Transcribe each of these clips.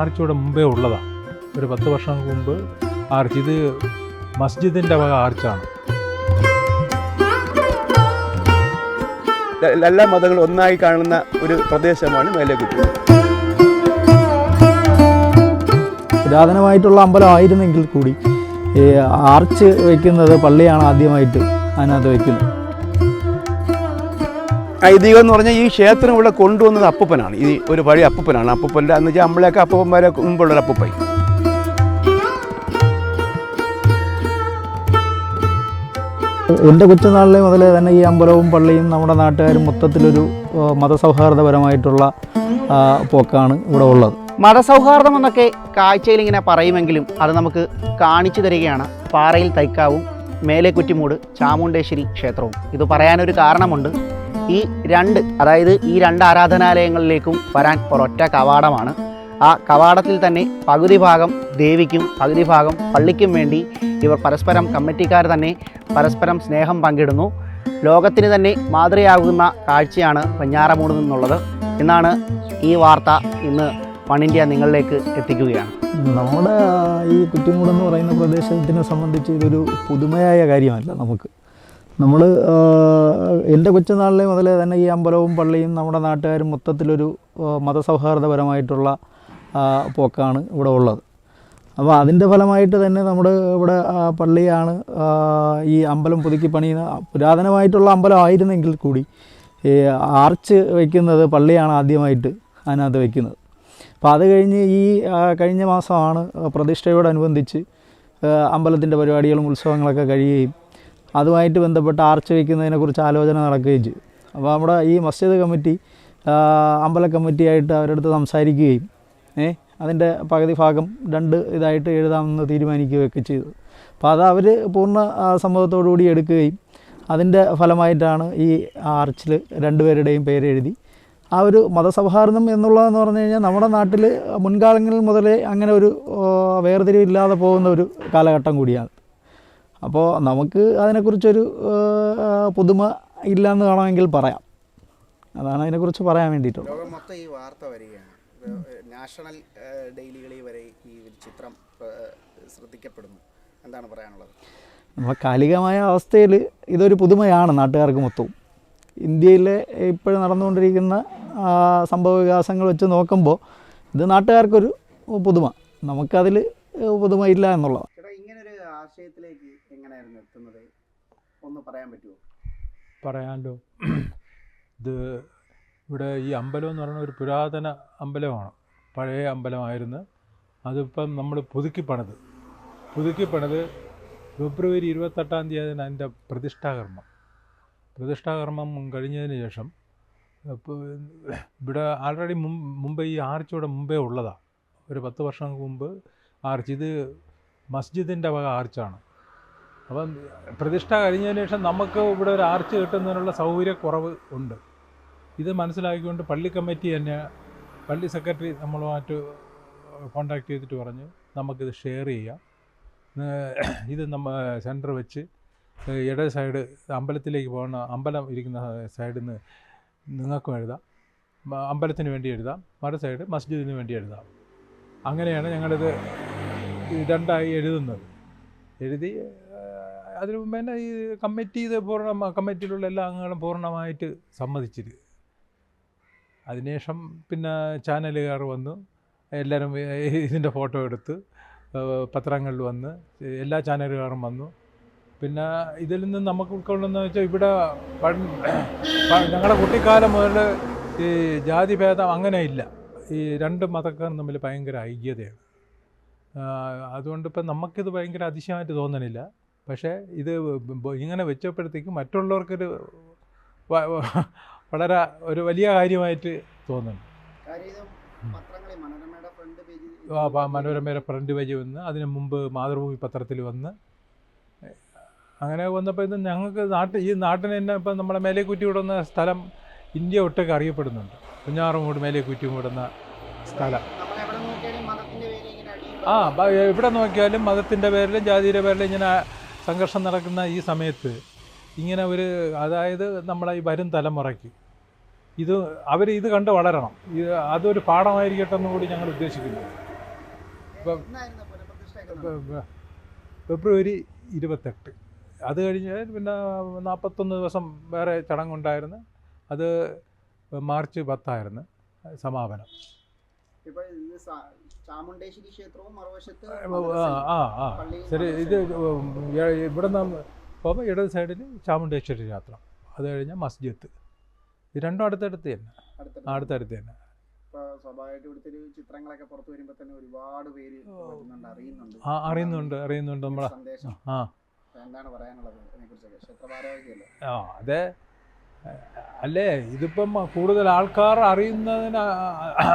Arch ഇവിടെ മുമ്പേ ഉള്ളതാണ് ഒരു പത്ത് വർഷം മുമ്പ് ആർച്ച് ഇത് മസ്ജിദിന്റെ വക ആർച്ചാണ് എല്ലാ മതങ്ങളും ഒന്നായി കാണുന്ന ഒരു പ്രദേശമാണ് മേലേക്കുറ്റി പുരാതനമായിട്ടുള്ള അമ്പലമായിരുന്നെങ്കിൽ കൂടി ആർച്ച് വയ്ക്കുന്നത് പള്ളിയാണ് ആദ്യമായിട്ട് അതിനകത്ത് വയ്ക്കുന്നത് ഐതിഹ്യം എന്ന് പറഞ്ഞാൽ ഈ ക്ഷേത്രം ഇവിടെ കൊണ്ടുവന്നത് അപ്പൂപ്പനാണ്. ഈ ഒരു പഴയ അപ്പൂപ്പനാണ്. അപ്പൂപ്പന്റെ എന്ന് വെച്ചാൽ നമ്മളെയൊക്കെ അപ്പൂപ്പന്മാരെ മുമ്പുള്ളൊരു അപ്പൂപ്പൻ എന്റെ കൊച്ചുനാളിലെ മുതലേ തന്നെ ഈ അമ്പലവും പള്ളിയും നമ്മുടെ നാട്ടുകാരും മൊത്തത്തിലൊരു മതസൗഹാർദ്ദപരമായിട്ടുള്ള പോക്കാണ് ഇവിടെ ഉള്ളത്. മതസൗഹാർദ്ദം എന്നൊക്കെ കാഴ്ചയിൽ ഇങ്ങനെ പറയുമെങ്കിലും അത് നമുക്ക് കാണിച്ചു തരികയാണ്. പാറയിൽ തൈക്കാവും മേലെ കുറ്റിമൂട് ചാമുണ്ടേശ്വരി ക്ഷേത്രവും. ഇത് പറയാനൊരു കാരണമുണ്ട്. ഈ രണ്ട് അതായത് ഈ രണ്ട് ആരാധനാലയങ്ങളിലേക്കും വരാൻ ഒരൊറ്റ കവാടമാണ്. ആ കവാടത്തിൽ തന്നെ പകുതി ഭാഗം ദേവിക്കും പകുതി ഭാഗം പള്ളിക്കും വേണ്ടി ഇവർ പരസ്പരം കമ്മിറ്റിക്കാർ തന്നെ പരസ്പരം സ്നേഹം പങ്കിടുന്നു. ലോകത്തിന് തന്നെ മാതൃയാകുന്ന കാഴ്ചയാണ് പഞ്ഞാറമൂട് നിന്നുള്ളത്. എന്നാണ് ഈ വാർത്ത ഇന്ന് വൺ ഇന്ത്യ നിങ്ങളിലേക്ക് എത്തിക്കുകയാണ്. നമ്മുടെ ഈ കുറ്റിമൂടെന്ന് പറയുന്ന പ്രദേശത്തിനെ സംബന്ധിച്ച് ഇതൊരു പുതുമയായ കാര്യമല്ല നമുക്ക്. നമ്മൾ എന്റെ കൊച്ചുനാളിലെ മുതലേ തന്നെ ഈ അമ്പലവും പള്ളിയും നമ്മുടെ നാട്ടുകാരും മൊത്തത്തിലൊരു മതസൗഹാർദ്ദപരമായിട്ടുള്ള പോക്കാണ് ഇവിടെ ഉള്ളത്. അപ്പോൾ അതിന്റെ ഫലമായിട്ട് തന്നെ നമ്മുടെ ഇവിടെ പള്ളിയാണ് ഈ അമ്പലം പുതുക്കി പണിയുന്ന പുരാതനമായിട്ടുള്ള അമ്പലം ആയിരുന്നെങ്കിൽ കൂടി ഈ ആർച്ച് വയ്ക്കുന്നത് പള്ളിയാണ് ആദ്യമായിട്ട് അതിനകത്ത് വയ്ക്കുന്നത് അപ്പോൾ അത് കഴിഞ്ഞ് ഈ കഴിഞ്ഞ മാസമാണ് പ്രതിഷ്ഠയോടനുബന്ധിച്ച് അമ്പലത്തിന്റെ പരിപാടികളും ഉത്സവങ്ങളൊക്കെ കഴിയുകയും അതുമായിട്ട് ബന്ധപ്പെട്ട് ആർച്ച് വയ്ക്കുന്നതിനെക്കുറിച്ച് ആലോചന നടക്കുകയും ചെയ്തു. അപ്പോൾ നമ്മുടെ ഈ മസ്ജിദ് കമ്മിറ്റി അമ്പല കമ്മിറ്റിയായിട്ട് അവരുടെ അടുത്ത് സംസാരിക്കുകയും ഏ അതിന്റെ പകുതി ഭാഗം രണ്ട് ഇതായിട്ട് എഴുതാമെന്ന് തീരുമാനിക്കുകയൊക്കെ ചെയ്തു. അപ്പോൾ അത് അവർ പൂർണ സമ്മതത്തോടുകൂടി എടുക്കുകയും അതിന്റെ ഫലമായിട്ടാണ് ഈ ആർച്ചിൽ രണ്ടുപേരുടെയും പേര് എഴുതി ആ ഒരു മതസൗഹാർദ്ദം എന്നുള്ളതെന്ന് പറഞ്ഞു കഴിഞ്ഞാൽ നമ്മുടെ നാട്ടിൽ മുൻകാലങ്ങളിൽ മുതലേ അങ്ങനെ ഒരു വേർതിരിവില്ലാതെ പോകുന്ന ഒരു കാലഘട്ടം കൂടിയാണ്. അപ്പോൾ നമുക്ക് അതിനെക്കുറിച്ചൊരു പുതുമ ഇല്ലയെന്ന് വേണമെങ്കിൽ പറയാം. അതാണ് അതിനെക്കുറിച്ച് പറയാൻ വേണ്ടിയിട്ടുള്ളത്. ലോകം മൊത്തം ഈ വാർത്ത വരികയാണ്. നാഷണൽ ഡെയിലികളിൽ വരെ ഈ ചിത്രം ശ്രദ്ധിക്കപ്പെടുന്നു. എന്താണ് പറയാനുള്ളത്? നമ്മൾ കാലികമായ അവസ്ഥയിൽ ഇതൊരു പുതുമയാണ് നാട്ടുകാർക്ക് മൊത്തവും. ഇന്ത്യയിലെ ഇപ്പോൾ നടന്നുകൊണ്ടിരിക്കുന്ന സംഭവ വികാസങ്ങൾ വെച്ച് നോക്കുമ്പോൾ ഇത് നാട്ടുകാർക്കൊരു പുതുമ. നമുക്കതിൽ പുതുമ ഇല്ല ഒന്ന് പറയാൻ പറ്റുമോ പറയാമല്ലോ ഇത് ഇവിടെ ഈ അമ്പലം എന്ന് പറയുന്ന ഒരു പുരാതന അമ്പലമാണ്. പഴയ അമ്പലമായിരുന്നു. അതിപ്പം നമ്മൾ പുതുക്കി പണിത് പുതുക്കി പണിത് ഫെബ്രുവരി ഇരുപത്തെട്ടാം തീയതി അതിന്റെ പ്രതിഷ്ഠാകർമ്മം. പ്രതിഷ്ഠാകർമ്മം കഴിഞ്ഞതിന് ശേഷം ഇവിടെ ആൾറെഡി മുമ്പ് ഈ ആർച്ച് മുമ്പേ ഉള്ളതാണ് ഒരു പത്ത് വർഷങ്ങൾക്ക് മുമ്പ് ആർച്ച്. ഇത് മസ്ജിദിന്റെ വക ആർച്ചാണ്. അപ്പം പ്രതിഷ്ഠ കഴിഞ്ഞതിന് ശേഷം നമുക്ക് ഇവിടെ ഒരു ആർച്ച് കിട്ടുന്നതിനുള്ള സൗകര്യക്കുറവ് ഉണ്ട്. ഇത് മനസ്സിലാക്കിക്കൊണ്ട് പള്ളി കമ്മിറ്റി തന്നെ പള്ളി സെക്രട്ടറി നമ്മളുമായിട്ട് കോണ്ടാക്ട് ചെയ്തിട്ട് പറഞ്ഞു നമുക്കിത് ഷെയർ ചെയ്യാം. ഇത് നമ്മ സെന്റർ വെച്ച് ഇട സൈഡ് അമ്പലത്തിലേക്ക് പോകുന്ന അമ്പലം ഇരിക്കുന്ന സൈഡിൽ നിന്ന് നിങ്ങൾക്കും എഴുതാം. അമ്പലത്തിന് വേണ്ടി എഴുതാം. മറു സൈഡ് മസ്ജിദിന് വേണ്ടി എഴുതാം. അങ്ങനെയാണ് ഞങ്ങളിത് രണ്ടായി എഴുതുന്നത്. എഴുതി അതിനു മുമ്പ് തന്നെ ഈ കമ്മിറ്റി ഇത് പൂർണ കമ്മിറ്റിയിലുള്ള എല്ലാ അംഗങ്ങളും പൂർണമായിട്ട് സമ്മതിച്ചിട്ട് അതിനുശേഷം പിന്നെ ചാനലുകാർ വന്നു എല്ലാവരും ഇതിന്റെ ഫോട്ടോ എടുത്ത് പത്രങ്ങളിൽ വന്ന് എല്ലാ ചാനലുകാരും വന്നു. പിന്നെ ഇതിൽ നിന്ന് നമുക്ക് ഉൾക്കൊള്ളുന്ന വെച്ചാൽ ഇവിടെ ഞങ്ങളുടെ കുട്ടിക്കാലം മുതൽ ഈ ജാതിഭേദം അങ്ങനെ ഇല്ല. ഈ രണ്ട് മതക്കാരും തമ്മിൽ ഭയങ്കര ഐക്യതയാണ്. അതുകൊണ്ട് ഇപ്പം നമുക്കിത് ഭയങ്കര അതിശയമായിട്ട് തോന്നണില്ല. പക്ഷേ ഇത് ഇങ്ങനെ വെച്ചപ്പോഴത്തേക്കും മറ്റുള്ളവർക്കൊരു വളരെ ഒരു വലിയ കാര്യമായിട്ട് തോന്നുന്നു. മനോരമയുടെ ഫ്രണ്ട് പേജ് വന്ന് അതിനു മുമ്പ് മാതൃഭൂമി പത്രത്തിൽ വന്ന് അങ്ങനെ വന്നപ്പോൾ ഇത് ഞങ്ങൾക്ക് നാട്ടിൽ ഈ നാട്ടിന് തന്നെ ഇപ്പം നമ്മളെ മേലേക്കുറ്റി വിടുന്ന സ്ഥലം ഇന്ത്യ ഒട്ടൊക്കെ അറിയപ്പെടുന്നുണ്ട്. കുഞ്ഞാറുമൂട് മേലേക്കുറ്റി വിടുന്ന സ്ഥലം. ആ ഇവിടെ നോക്കിയാലും മതത്തിന്റെ പേരിലും ജാതിയുടെ പേരിലും ഇങ്ങനെ സംഘർഷം നടക്കുന്ന ഈ സമയത്ത് ഇങ്ങനെ ഒരു അതായത് നമ്മളെ ഈ വരും തലമുറയ്ക്ക് ഇത് അവർ ഇത് കണ്ട് വളരണം. ഇത് അതൊരു പാഠമായിരിക്കട്ടെ എന്ന് കൂടി ഞങ്ങൾ ഉദ്ദേശിക്കുന്നു. ഫെബ്രുവരി ഇരുപത്തെട്ട്. അത് കഴിഞ്ഞ് പിന്നെ നാൽപ്പത്തൊന്ന് ദിവസം വേറെ ചടങ്ങുണ്ടായിരുന്നു. അത് മാർച്ച് പത്തായിരുന്നു. സമാപനം. ചാമുണ്ടേശ്വരി ക്ഷേത്രവും മറുവശത്ത് ആ ആ ആ ശരി ഇത് ഇവിടെ നിന്ന് പോകുമ്പോൾ ഇടത് സൈഡിൽ ചാമുണ്ടേശ്വരി യാത്ര അത് കഴിഞ്ഞാൽ മസ്ജിദ്. ഇത് രണ്ടും അടുത്തടുത്ത് തന്നെ. അടുത്തടുത്ത് തന്നെ. ഇപ്പൊ സ്വാഭാവികമായിട്ട് ഇവിടുത്തെ ചിത്രങ്ങളൊക്കെ പുറത്തു വരുമ്പോൾ തന്നെ ഒരുപാട് പേര് അറിയുന്നുണ്ട്. ആ അറിയുന്നുണ്ട് അറിയുന്നുണ്ട് നമ്മളെ. സന്ദേശം. ആ. എന്താണ് പറയാനുള്ളത് ആ അതെ. അല്ലേ? ഇതിപ്പം കൂടുതൽ ആൾക്കാർ അറിയുന്നതിന്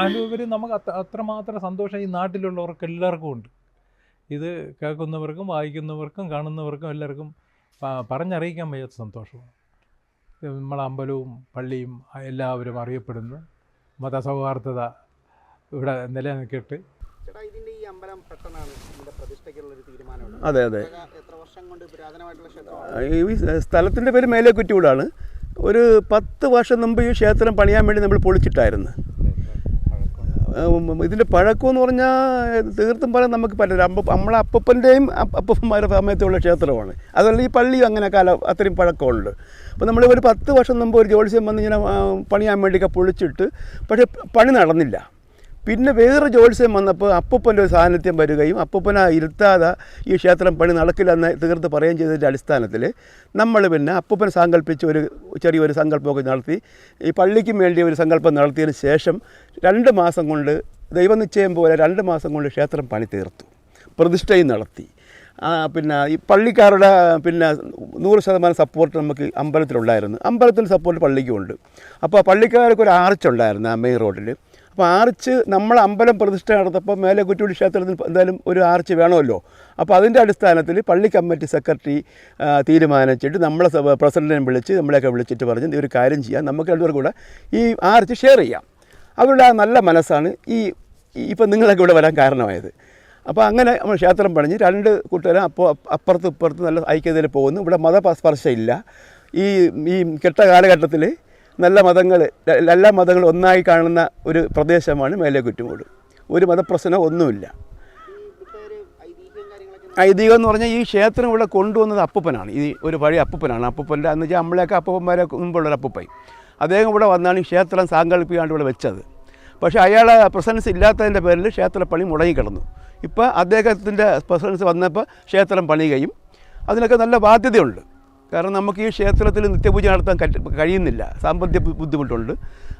അതിലുപരി നമുക്ക് അത്ര അത്രമാത്രം സന്തോഷം ഈ നാട്ടിലുള്ളവർക്ക് എല്ലാവർക്കും ഉണ്ട്. ഇത് കേൾക്കുന്നവർക്കും വായിക്കുന്നവർക്കും കാണുന്നവർക്കും എല്ലാവർക്കും പറഞ്ഞറിയിക്കാൻ വയ്യാത്ത സന്തോഷമാണ്. ഇത് നമ്മളെ അമ്പലവും പള്ളിയും എല്ലാവരും അറിയപ്പെടുന്നു. മതസൗഹാർദ്ദത ഇവിടെ നിലനിൽക്കിട്ട്. ചേട്ടാ ഇതിന്റെ ഈ അമ്പലം പെട്ടെന്നാണ് ഇതിന്റെ പ്രതിഷ്ഠയ്ക്കുള്ള ഒരു തീരുമാനമുണ്ട് അതെ അതെ. എത്ര വർഷം കൊണ്ട് പുരാതനമായിട്ടുള്ള ക്ഷേത്രമാണ്? ഈ സ്ഥലത്തിന്റെ പേര് മേലേക്കുറ്റിയൂടാണ് ഒരു പത്ത് വർഷം മുമ്പ് ഈ ക്ഷേത്രം പണിയാൻ വേണ്ടി നമ്മൾ പൊളിച്ചിട്ടായിരുന്നു. ഇതിന്റെ പഴക്കമെന്ന് പറഞ്ഞാൽ തീർത്തും പറയാൻ നമുക്ക് പറ്റില്ല. അമ്പ നമ്മളെ അപ്പപ്പന്റെയും അപ്പപ്പന്മാരുടെ സമയത്തുള്ള ക്ഷേത്രമാണ്. അതുപോലെ ഈ പള്ളിയും അങ്ങനെ കാലം അത്രയും പഴക്കമുണ്ട്. അപ്പോൾ നമ്മൾ ഒരു പത്ത് വർഷം മുമ്പ് ഒരു ജ്യോത്സ്യം വന്ന് ഇങ്ങനെ പണിയാൻ വേണ്ടിയൊക്കെ പൊളിച്ചിട്ട് പക്ഷേ പണി നടന്നില്ല. പിന്നെ വേറെ ജ്യോത്സ്യം വന്നപ്പോൾ അപ്പൂപ്പന്റെ ഒരു സാന്നിധ്യം വരികയും അപ്പൂപ്പനെ ഇരുത്താതെ ഈ ക്ഷേത്രം പണി നടക്കില്ലെന്ന് തീർത്ത് പറയുകയും ചെയ്തതിന്റെ അടിസ്ഥാനത്തിൽ നമ്മൾ പിന്നെ അപ്പൂപ്പൻ സങ്കല്പിച്ച് ഒരു ചെറിയൊരു സങ്കല്പമൊക്കെ നടത്തി. ഈ പള്ളിക്കും വേണ്ടി ഒരു സങ്കല്പം നടത്തിയതിന് ശേഷം രണ്ട് മാസം കൊണ്ട് ദൈവനിശ്ചയം പോലെ രണ്ട് മാസം കൊണ്ട് ക്ഷേത്രം പണി തീർത്തു. പ്രതിഷ്ഠയും നടത്തി. പിന്നെ ഈ പള്ളിക്കാരുടെ പിന്നെ നൂറ് ശതമാനം സപ്പോർട്ട് നമുക്ക് അമ്പലത്തിലുണ്ടായിരുന്നു. അമ്പലത്തിൽ സപ്പോർട്ട് പള്ളിക്കും ഉണ്ട് അപ്പോൾ പള്ളിക്കാർക്ക് ഒരു ആർച്ചുണ്ടായിരുന്നു ആ മെയിൻ റോഡിൽ അപ്പോൾ ആർച്ച് നമ്മൾ അമ്പലം പ്രതിഷ്ഠ നടത്തപ്പോൾ മേലെ കുറ്റിയോടി ക്ഷേത്രത്തിൽ എന്തായാലും ഒരു ആർച്ച് വേണമല്ലോ. അപ്പോൾ അതിന്റെ അടിസ്ഥാനത്തിൽ പള്ളി കമ്മിറ്റി സെക്രട്ടറി തീരുമാനിച്ചിട്ട് നമ്മളെ പ്രസിഡന്റിനെ വിളിച്ച് നമ്മളെയൊക്കെ വിളിച്ചിട്ട് പറഞ്ഞ് ഒരു കാര്യം ചെയ്യാം. നമുക്ക് രണ്ടുപേർ കൂടെ ഈ ആർച്ച് ഷെയർ ചെയ്യാം. അവരുടെ ആ നല്ല മനസ്സാണ് ഈ ഇപ്പം നിങ്ങളൊക്കെ ഇവിടെ വരാൻ കാരണമായത്. അപ്പോൾ അങ്ങനെ നമ്മൾ ക്ഷേത്രം പണിഞ്ഞ് രണ്ട് കൂട്ടുകാരും അപ്പോൾ അപ്പുറത്തും ഇപ്പുറത്തും നല്ല ഐക്യതയിൽ പോകുന്നു. ഇവിടെ മതസ്പർശം ഇല്ല ഈ ഈ കെട്ട കാലഘട്ടത്തിൽ നല്ല മതങ്ങൾ എല്ലാ മതങ്ങളും ഒന്നായി കാണുന്ന ഒരു പ്രദേശമാണ് മേലെ കുറ്റുമൂട് ഒരു മതപ്രശ്നം ഒന്നുമില്ല. ഐതിഹ്യം എന്ന് പറഞ്ഞാൽ ഈ ക്ഷേത്രം ഇവിടെ കൊണ്ടുവന്നത് അപ്പൂപ്പനാണ്. ഈ ഒരു പഴയ അപ്പൂപ്പനാണ്. അപ്പൂപ്പന്റെ അന്ന് വെച്ചാൽ നമ്മളെയൊക്കെ അപ്പൂപ്പന്മാരെ മുമ്പുള്ളൊരു അപ്പൂപ്പൻ. അദ്ദേഹം ഇവിടെ വന്നാണ് ഈ ക്ഷേത്രം സാങ്കല്പിക്കാണ്ട് ഇവിടെ വെച്ചത്. പക്ഷേ അയാളെ പ്രസൻസ് ഇല്ലാത്തതിന്റെ പേരിൽ ക്ഷേത്രപ്പണി മുടങ്ങിക്കിടന്നു ഇപ്പോൾ അദ്ദേഹത്തിന്റെ പ്രസൻസ് വന്നപ്പോൾ ക്ഷേത്രം പണിയുകയും അതിനൊക്കെ നല്ല ബാധ്യതയുണ്ട്. കാരണം നമുക്ക് ഈ ക്ഷേത്രത്തിൽ നിത്യപൂജ നടത്താൻ കഴിയുന്നില്ല. സാമ്പത്തിക ബുദ്ധിമുട്ടുണ്ട്.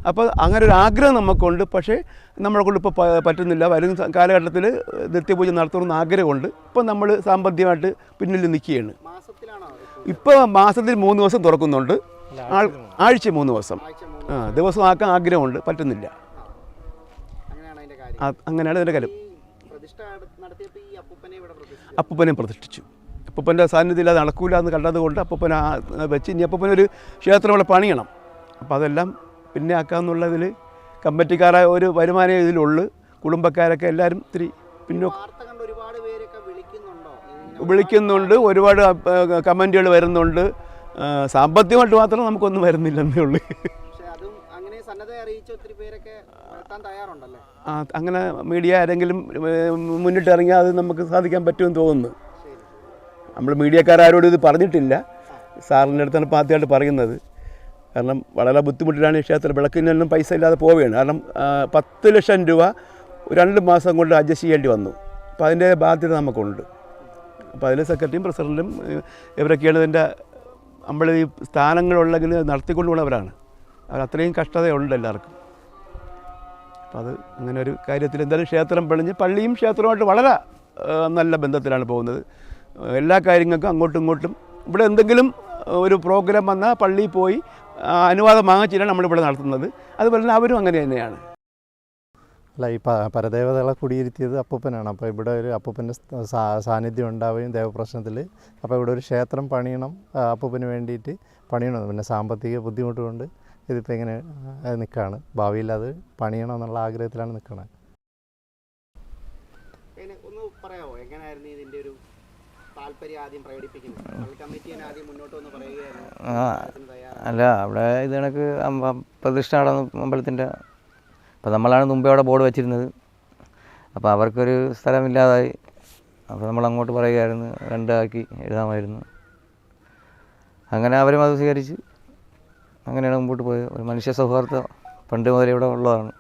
അപ്പോൾ അങ്ങനെ ഒരു ആഗ്രഹം നമുക്കുണ്ട്. പക്ഷേ നമ്മളെ കൊണ്ട് ഇപ്പോൾ പറ്റുന്നില്ല. വരും കാലഘട്ടത്തിൽ നിത്യപൂജ നടത്തണമെന്ന് ആഗ്രഹമുണ്ട്. ഇപ്പം നമ്മൾ സാമ്പത്തികമായിട്ട് പിന്നിൽ നിൽക്കുകയാണ്. ഇപ്പോൾ മാസത്തിൽ മൂന്ന് ദിവസം തുറക്കുന്നുണ്ട്. ആൾ ആഴ്ച മൂന്ന് ദിവസം. ആ ദിവസം ആക്കാൻ ആഗ്രഹമുണ്ട്. പറ്റുന്നില്ല. അങ്ങനെയാണ് അതിന്റെ കാര്യം. അപ്പൂപ്പനെ പ്രതിഷ്ഠിച്ചു. അപ്പൂപ്പന്റെ സാന്നിധ്യം ഇല്ലാതെ നടക്കൂല എന്ന് കണ്ടതുകൊണ്ട് അപ്പൂപ്പനെ ആ വെച്ച് ഇനി അപ്പൂപ്പനൊരു ക്ഷേത്രം ഇവിടെ പണിയണം. അപ്പോൾ അതെല്ലാം പിന്നെ ആക്കാമെന്നുള്ളതിൽ കമ്മിറ്റിക്കാരായ ഒരു വരുമാനം ഇതിലുള്ളു. കുടുംബക്കാരൊക്കെ എല്ലാവരും ഇത്തിരി പിന്നോക്കം വിളിക്കുന്നുണ്ടോ? ഒരുപാട് കമന്റുകൾ വരുന്നുണ്ട്. സാമ്പത്തികമായിട്ട് മാത്രം നമുക്കൊന്നും വരുന്നില്ലെന്നേ ഉള്ളൂ. അങ്ങനെ മീഡിയ ആരെങ്കിലും മുന്നിട്ടിറങ്ങിയാൽ അത് നമുക്ക് സാധിക്കാൻ പറ്റുമെന്ന് തോന്നുന്നു. നമ്മൾ മീഡിയക്കാരോടും ഇത് പറഞ്ഞിട്ടില്ല. സാറിന്റെ അടുത്താണ് ആദ്യമായിട്ട് പറയുന്നത്. കാരണം വളരെ ബുദ്ധിമുട്ടിലാണ് ഈ ക്ഷേത്രം വിളക്കിനൊന്നും പൈസ ഇല്ലാതെ പോവുകയാണ്. കാരണം പത്ത് ലക്ഷം രൂപ രണ്ട് മാസം കൊണ്ട് അഡ്ജസ്റ്റ് ചെയ്യേണ്ടി വന്നു. അപ്പോൾ അതിന്റെ ബാധ്യത നമുക്കുണ്ട്. അപ്പോൾ അതിൽ സെക്രട്ടറിയും പ്രസിഡന്റും ഇവരൊക്കെയാണ് ഇതിന്റെ നമ്മൾ ഈ സ്ഥാനങ്ങളുള്ളെങ്കിൽ നടത്തിക്കൊണ്ടുപോകുന്നവരാണ് അവർ അത്രയും കഷ്ടതയുണ്ട് എല്ലാവർക്കും. അപ്പോൾ അത് അങ്ങനെ ഒരു കാര്യത്തിൽ എന്തായാലും ക്ഷേത്രം പിളിഞ്ഞ് പള്ളിയും ക്ഷേത്രവുമായിട്ട് വളരെ നല്ല ബന്ധത്തിലാണ് പോകുന്നത്. എല്ലാ കാര്യങ്ങൾക്കും അങ്ങോട്ടും ഇങ്ങോട്ടും. ഇവിടെ എന്തെങ്കിലും ഒരു പ്രോഗ്രാം വന്നാൽ പള്ളിയിൽ പോയി അനുവാദം വാങ്ങിച്ചിട്ടാണ് നമ്മളിവിടെ നടത്തുന്നത്. അതുപോലെ തന്നെ അവരും അങ്ങനെ തന്നെയാണ്. അല്ല ഈ പരദേവതകളെ കുടിയിരുത്തിയത് അപ്പൂപ്പനാണ്. അപ്പോൾ ഇവിടെ ഒരു അപ്പൂപ്പന്റെ സാന്നിധ്യം ഉണ്ടാവുകയും ദേവപ്രശ്നത്തിൽ അപ്പോൾ ഇവിടെ ഒരു ക്ഷേത്രം പണിയണം അപ്പൂപ്പന് വേണ്ടിയിട്ട് പണിയണം. പിന്നെ സാമ്പത്തിക ബുദ്ധിമുട്ട് കൊണ്ട് ഇതിപ്പോൾ ഇങ്ങനെ നിൽക്കുകയാണ് ഭാവിയിൽ അത് പണിയണം എന്നുള്ള ആഗ്രഹത്തിലാണ് നിൽക്കുന്നത് അതിനെ ഒന്ന് പറയാമോ എങ്ങനെയായിരുന്നു ഇതിന്റെ ഒരു താല്പര്യം ആദ്യം പ്രകടിപ്പിക്കുന്നത് പള്ളി കമ്മിറ്റി തന്നെ ആദ്യം മുന്നോട്ട് വന്ന് പറയുകയായിരുന്നു ആ അതിന് തയ്യാറാണ് അല്ല അവിടെ ഇത് കണക്ക് പ്രതിഷ്ഠ അവിടെ അമ്പലത്തിന്റെ അപ്പോൾ നമ്മളാണ് മുമ്പേ അവിടെ ബോർഡ് വെച്ചിരുന്നത്. അപ്പോൾ അവർക്കൊരു സ്ഥലമില്ലാതായി. അപ്പോൾ നമ്മൾ അങ്ങോട്ട് പറയുകയായിരുന്നു രണ്ടാക്കി എഴുതാമായിരുന്നു. അങ്ങനെ അവരും അത് സ്വീകരിച്ച് അങ്ങനെയാണ് മുമ്പോട്ട് പോയത്. ഒരു മനുഷ്യ സൗഹാർദ്ദം പണ്ട് മുതലേ ഇവിടെ ഉള്ളതാണ്.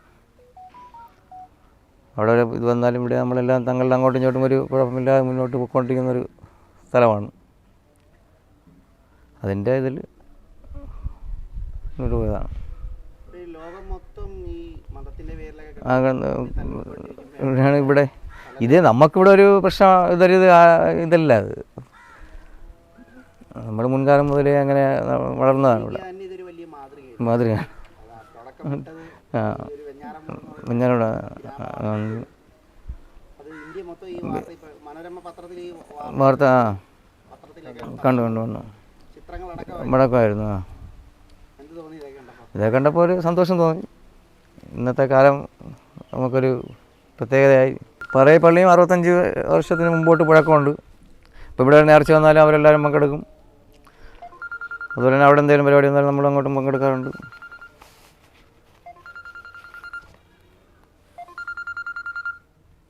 അവിടെ ഇത് വന്നാലും ഇവിടെ നമ്മളെല്ലാം തങ്ങളുടെ അങ്ങോട്ടും ഇങ്ങോട്ടും ഒരു കുഴപ്പമില്ലാതെ മുന്നോട്ട് പോയിക്കൊണ്ടിരിക്കുന്ന ഒരു സ്ഥലമാണ്. അതിന്റെ ഇതിൽ മുന്നോട്ട് പോയതാണ്. ഇവിടെയാണ് ഇവിടെ. ഇത് നമുക്കിവിടെ ഒരു പ്രശ്നം ഇതൊരു ഇത് ഇതല്ല അത്. നമ്മുടെ മുൻകാലം മുതലേ അങ്ങനെ വളർന്നതാണ് ഇവിടെ. മാതൃകയാണ്. ആ. ഒരു വാർത്ത കണ്ടു കണ്ടു കണ്ടു. ചിത്രങ്ങളടക്കം മുടക്കമായിരുന്നു ആ. ഇതൊക്കെ കണ്ടപ്പോൾ? ഒരു സന്തോഷം തോന്നി. ഇന്നത്തെ കാലം നമുക്കൊരു പ്രത്യേകതയായി. പറയ പള്ളിയും അറുപത്തഞ്ച് വർഷത്തിന് മുമ്പോട്ട് പുഴക്കമുണ്ട്. ഇപ്പോൾ ഇവിടെ നേർച്ച വന്നാലും അവരെല്ലാവരും പങ്കെടുക്കും. അതുപോലെ തന്നെ അവിടെ എന്തെങ്കിലും പരിപാടി വന്നാലും നമ്മൾ അങ്ങോട്ടും പങ്കെടുക്കാറുണ്ട്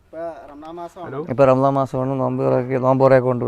ഇപ്പൊ റംസാൻ മാസമാണ് ഇപ്പോൾ റംസാൻ മാസമാണ് നോമ്പ് നോമ്പോറയൊക്കെ ഇവിടെ